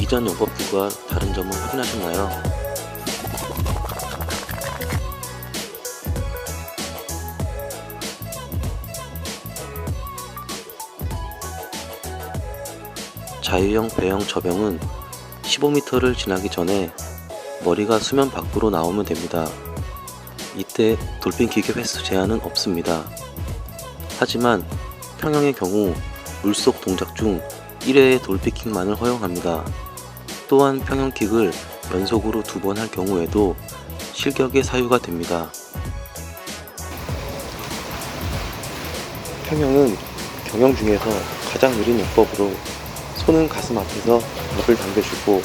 이전 용법들과 다른 점을 확인하셨나요? 자유형 배영 저병은 15m를 지나기 전에 머리가 수면 밖으로 나오면 됩니다. 이때 돌핀 기계 횟수 제한은 없습니다. 하지만 평형의 경우 물속 동작 중 1회의 돌피킥만을 허용합니다. 또한 평형킥을 연속으로 두 번 할 경우에도 실격의 사유가 됩니다. 평형은 경영 중에서 가장 느린 요법으로 손은 가슴 앞에서 발을 당겨주고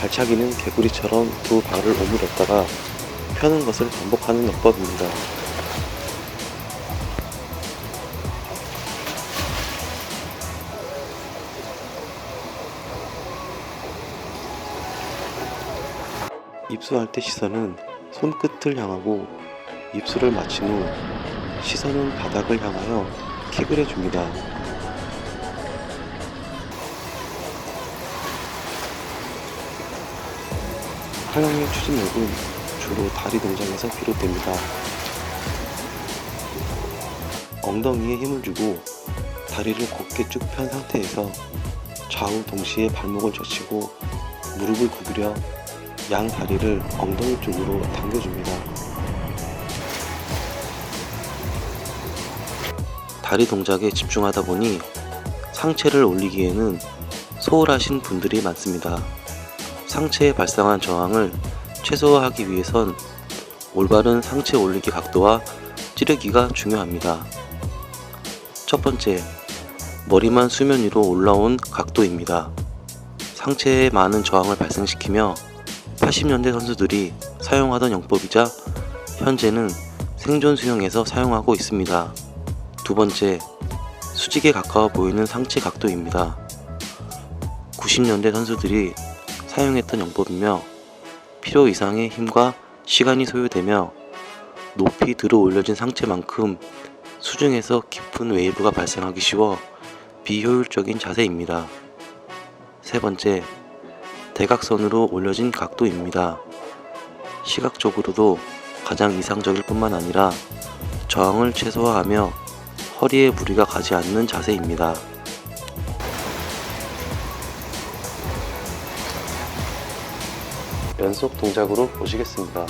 발차기는 개구리처럼 두 발을 오므렸다가 펴는 것을 반복하는 요법입니다. 입수할 때 시선은 손끝을 향하고 입술을 마친 후 시선은 바닥을 향하여 킥을 해줍니다. 하영의 추진력은 주로 다리 동작에서 비롯됩니다. 엉덩이에 힘을 주고 다리를 곧게 쭉 편 상태에서 좌우 동시에 발목을 젖히고 무릎을 구부려 양 다리를 엉덩이 쪽으로 당겨줍니다. 다리 동작에 집중하다 보니 상체를 올리기에는 소홀하신 분들이 많습니다. 상체에 발생한 저항을 최소화하기 위해선 올바른 상체 올리기 각도와 찌르기가 중요합니다. 첫 번째, 머리만 수면 위로 올라온 각도입니다. 상체에 많은 저항을 발생시키며 80년대 선수들이 사용하던 영법이자 현재는 생존 수영에서 사용하고 있습니다. 두 번째, 수직에 가까워 보이는 상체 각도입니다. 90년대 선수들이 사용했던 영법이며 필요 이상의 힘과 시간이 소요되며 높이 들어 올려진 상체만큼 수중에서 깊은 웨이브가 발생하기 쉬워 비효율적인 자세입니다. 세 번째, 대각선으로 올려진 각도입니다. 시각적으로도 가장 이상적일 뿐만 아니라 저항을 최소화하며 허리에 무리가 가지 않는 자세입니다. 연속 동작으로 보시겠습니다.